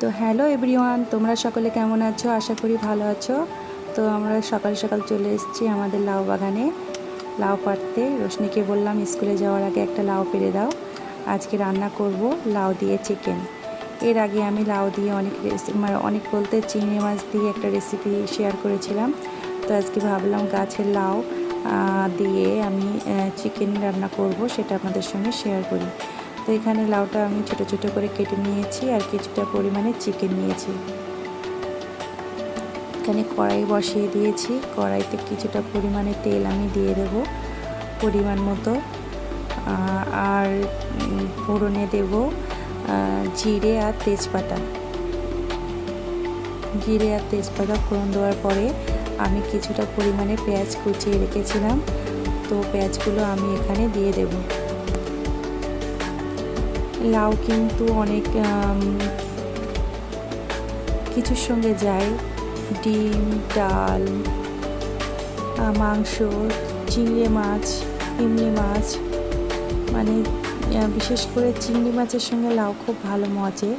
তো hello everyone, তোমরা সকলে কেমন আছো? আশা করি ভালো আছো। তো আমরা সকাল সকাল চলে এসেছি আমাদের লাউ বাগানে। লাউ পাড়তে। রোশনিকে বললাম, স্কুলে যাওয়ার আগে একটা লাউ পেরে দাও। আজকে রান্না করব লাউ দিয়ে চিকেন। এর আগে আমি লাউ দিয়ে অনেক রেসিপি মানে অনেক বলতে চিংড়ি মাছ দিয়ে একটা রেসিপি শেয়ার করেছিলাম। তো আজকে ভাবলাম গাছের লাউ দিয়ে আমি চিকেন রান্না করব, সেটা আপনাদের সঙ্গে শেয়ার করি। তো এখানে লাউটা আমি ছোট ছোট করে কেটে নিয়েছি আর কিছুটা পরিমাণে চিকেন নিয়েছি। এখানে কড়াই বসিয়ে দিয়েছি। কড়াইতে কিছুটা পরিমাণে তেল আমি দিয়ে দেব পরিমাণ মতো। আর ফোড়নে দেব জিরে আর তেজপাতা। জিরে আর তেজপাতা ফোড়ন দেওয়ার পরে আমি কিছুটা পরিমাণে পেঁয়াজ কুচিয়ে রেখেছিলাম। তো পেঁয়াজগুলো আমি এখানে দিয়ে দেবো। লাউ কিন্তু অনেক কিছুর সঙ্গে যায়। ডিম, ডাল মাংস, চিংড়ি মাছ ইমলি মাছ। মানে বিশেষ করে চিংড়ি মাছের সঙ্গে লাউ খুব ভালো মজে।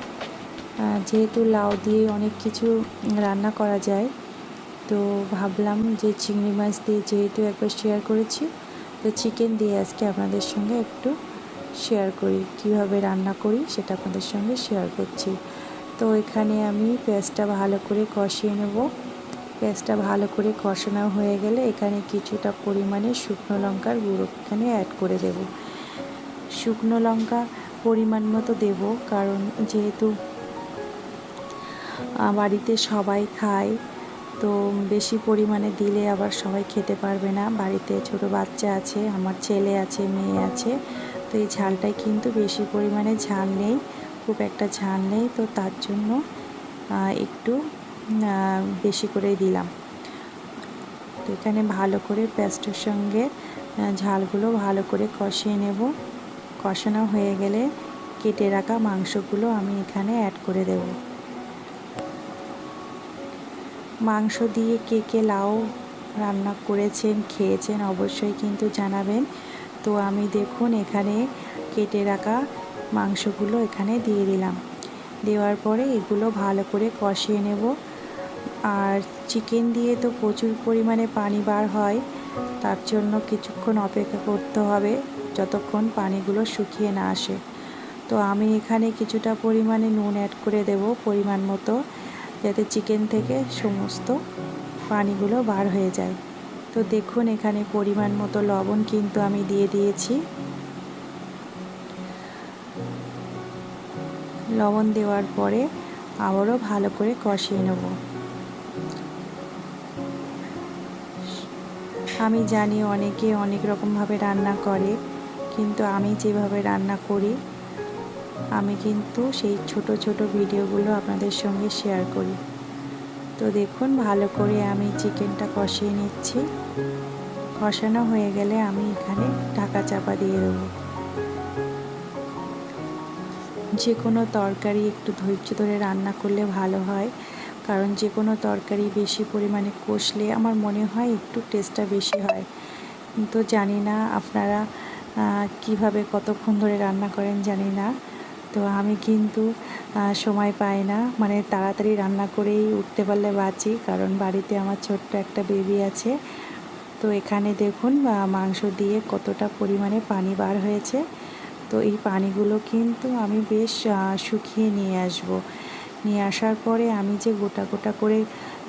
যেহেতু লাউ দিয়ে অনেক কিছু রান্না করা যায়, তো ভাবলাম যে চিংড়ি মাছ দিয়ে যেহেতু একবার শেয়ার করেছি, তো চিকেন দিয়ে আজকে আপনাদের সঙ্গে একটু শেয়ার করি, কীভাবে রান্না করি সেটা আপনাদের সঙ্গে শেয়ার করছি। তো এখানে আমি পেঁয়াজটা ভালো করে কষিয়ে নেব। পেঁয়াজটা ভালো করে কষানো হয়ে গেলে এখানে কিছুটা পরিমাণে শুকনো লঙ্কার গুঁড়ো এখানে অ্যাড করে দেব। শুকনো লঙ্কা পরিমাণ মতো দেব কারণ যেহেতু বাড়িতে সবাই খায়, তো বেশি পরিমাণে দিলে আবার সবাই খেতে পারবে না। বাড়িতে ছোট বাচ্চা আছে, আমার ছেলে আছে, মেয়ে আছে তো এই ঝালটাই কিন্তু বেশি পরিমাণে ঝাল নেই, খুব একটা ঝাল নেই। তো তার জন্য একটু বেশি করেই দিলাম। তো এখানে ভালো করে পেস্টের সঙ্গে ঝালগুলো ভালো করে কষিয়ে নেব। কষানো হয়ে গেলে কেটে রাখা মাংসগুলো আমি এখানে অ্যাড করে দেব। মাংস দিয়ে কে কে লাউ রান্না করেছেন, খেয়েছেন অবশ্যই কিন্তু জানাবেন। তো আমি দেখুন এখানে কেটে রাখা মাংসগুলো এখানে দিয়ে দিলাম। দেওয়ার পরে এগুলো ভালো করে কষিয়ে নেব। আর চিকেন দিয়ে তো প্রচুর পরিমাণে পানি বার হয়, তার জন্য কিছুক্ষণ অপেক্ষা করতে হবে যতক্ষণ পানিগুলো শুকিয়ে না আসে। তো আমি এখানে কিছুটা পরিমাণে নুন অ্যাড করে দেব পরিমাণ মতো, যাতে চিকেন থেকে সমস্ত পানিগুলো বার হয়ে যায়। তো দেখুন, এখানে পরিমাণ মতো লবণ কিন্তু আমি দিয়ে দিয়েছি। লবণ দেওয়ার পরে আবারও ভালো করে কষিয়ে নেব। আমি জানি অনেকে অনেক রকমভাবে রান্না করে, কিন্তু আমি যেভাবে রান্না করি, আমি কিন্তু সেই ছোট ছোট ভিডিওগুলো আপনাদের সঙ্গে শেয়ার করি। তো দেখুন, ভালো করে আমি চিকেনটা কষিয়ে নিচ্ছি। কষানো হয়ে গেলে আমি এখানে ঢাকা চাপা দিয়ে দেবো। যে কোনো তরকারি একটু ধৈর্য ধরে রান্না করলে ভালো হয়, কারণ যে কোনো তরকারি বেশি পরিমাণে কষলে আমার মনে হয় একটু টেস্টটা বেশি হয়। তো জানি না আপনারা কীভাবে কতক্ষণ ধরে রান্না করেন জানি না। তো আমি কিন্তু সময় পাই না। মানে তাড়াতাড়ি রান্না করেই উঠতে পারলে বাঁচি, কারণ বাড়িতে আমার ছোট্ট একটা বেবি আছে। তো এখানে দেখুন মাংস দিয়ে কতটা পরিমাণে পানি বার হয়েছে। তো এই পানিগুলো কিন্তু আমি বেশ শুকিয়ে নিয়ে আসব। নিয়ে আসার পরে আমি যে গোটা গোটা করে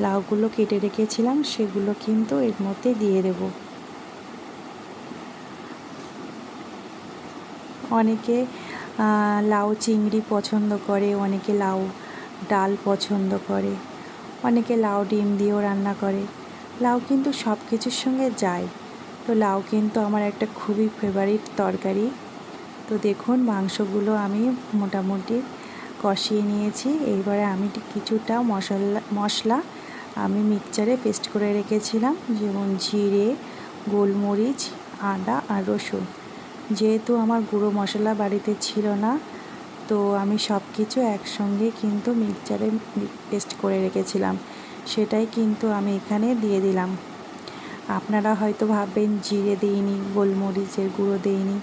লাউগুলো কেটে রেখেছিলাম, সেগুলো কিন্তু এর মধ্যে দিয়ে দেব। অনেকে লাউ চিংড়ি পছন্দ করে, অনেকে লাউ ডাল পছন্দ করে, অনেকে লাউ ডিম দিয়েও রান্না করে। লাউ কিন্তু সব কিছুর সঙ্গে যায়। তো লাউ কিন্তু আমার একটা খুবই ফেভারিট তরকারি। তো দেখুন, মাংসগুলো আমি মোটামুটি কষিয়ে নিয়েছি। এইবারে আমি কিছুটা মশলা মশলা আমি মিক্সচারে পেস্ট করে রেখেছিলাম। যেমন জিরে, গোলমরিচ, আদা আর রসুন। যেহেতু আমার গুঁড়ো মশলা বাড়িতে ছিল না, তো আমি সব কিছু একসঙ্গে কিন্তু মিক্সচারে পেস্ট করে রেখেছিলাম। সেটাই কিন্তু আমি এখানে দিয়ে দিলাম। আপনারা হয়তো ভাববেন, জিরে দিইনি, গোলমরিচের গুঁড়ো দিইনি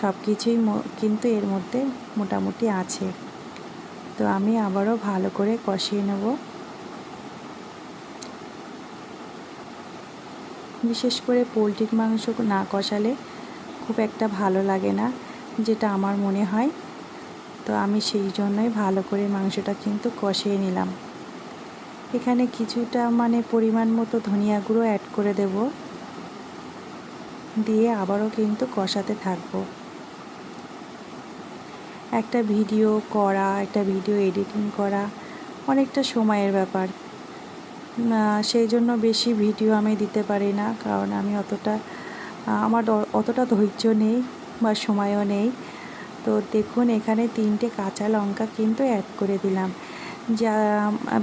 সব কিছুই কিন্তু এর মধ্যে মোটামুটি আছে। তো আমি আবারও ভালো করে কষিয়ে নেব। বিশেষ করে পোলট্রির মাংস না কষালে খুব একটা ভালো লাগে না, যেটা আমার মনে হয়। তো আমি সেই জন্যই ভালো করে মাংসটা কিন্তু কষিয়ে নিলাম। এখানে কিছুটা মানে পরিমাণ মতো ধনিয়া গুঁড়ো অ্যাড করে দেব। দিয়ে আবারও কিন্তু কষাতে থাকব। একটা ভিডিও করা, একটা ভিডিও এডিটিং করা অনেকটা সময়ের ব্যাপার। সেই জন্য বেশি ভিডিও আমি দিতে পারি না, কারণ আমি অতটা আমার অতটা ধৈর্য নেই বা সময়ও নেই। তো দেখুন, এখানে তিনটে কাঁচা লঙ্কা কিন্তু অ্যাড করে দিলাম। যা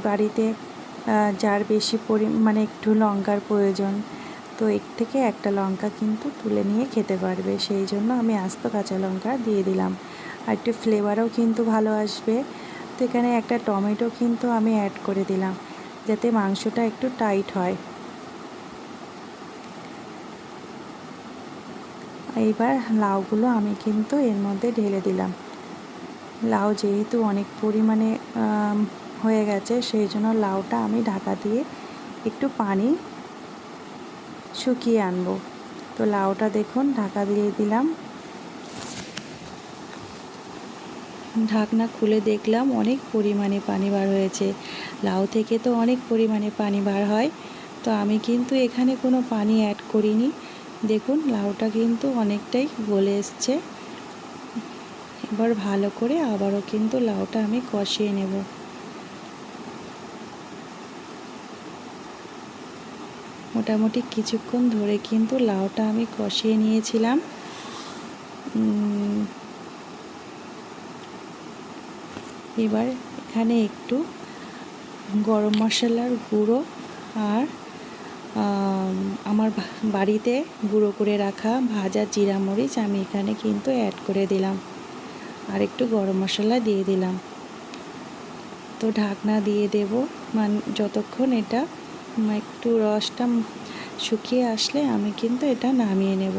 বাড়িতে যার বেশি পরি মানে একটু লঙ্কার প্রয়োজন, তো এর থেকে একটা লঙ্কা কিন্তু তুলে নিয়ে খেতে পারবে। সেই জন্য আমি আস্ত কাঁচা লঙ্কা দিয়ে দিলাম। আর একটু ফ্লেভারও কিন্তু ভালো আসবে। তো এখানে একটা টমেটো কিন্তু আমি অ্যাড করে দিলাম, যাতে মাংসটা একটু টাইট হয়। এইবার লাউগুলো আমি কিন্তু এর মধ্যে ঢেলে দিলাম। লাউ যেহেতু অনেক পরিমাণে হয়ে গেছে, সেই জন্য লাউটা আমি ঢাকা দিয়ে একটু পানি শুকিয়ে আনব। তো লাউটা দেখুন, ঢাকা দিয়ে দিলাম। ঢাকনা খুলে দেখলাম, অনেক পরিমাণে পানি বার হয়েছে। লাউ থেকে তো অনেক পরিমাণে পানি বার হয়। তো আমি কিন্তু এখানে কোনো পানি অ্যাড করিনি। দেখুন, লাউটা কিন্তু অনেকটাই গলে এসছে। এবার ভালো করে আবারও কিন্তু লাউটা আমি কষিয়ে নেব। মোটামুটি কিছুক্ষণ ধরে কিন্তু লাউটা আমি কষিয়ে নিয়েছিলাম। এবার এখানে একটু গরম মশলার গুঁড়ো আর আমার বাড়িতে গুঁড়ো করে রাখা ভাজা জিরা মরিচ আমি এখানে কিন্তু অ্যাড করে দিলাম। আর একটু গরম মশলা দিয়ে দিলাম। তো ঢাকনা দিয়ে দেব। মান, যতক্ষণ এটা একটু রসটা শুকিয়ে আসলে আমি কিন্তু এটা নামিয়ে নেব।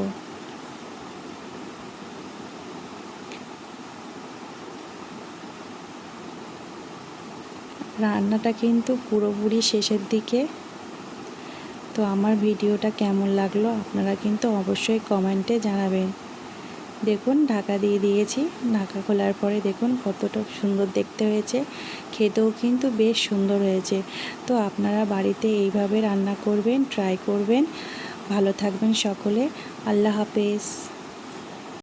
রান্নাটা কিন্তু পুরোপুরি শেষের দিকে তো আমার ভিডিওটা কেমন লাগল আপনারা কিন্তু অবশ্যই কমেন্টে জানাবেন। দেখুন, ঢাকা দিয়ে দিয়েছি। ঢাকা খোলার পরে দেখুন কতটা সুন্দর দেখতে হয়েছে। খেতেও কিন্তু বেশ সুন্দর হয়েছে। তো আপনারা বাড়িতে এইভাবে রান্না করবেন ট্রাই করবেন। ভালো থাকবেন সকলে। আল্লাহ হাফেজ।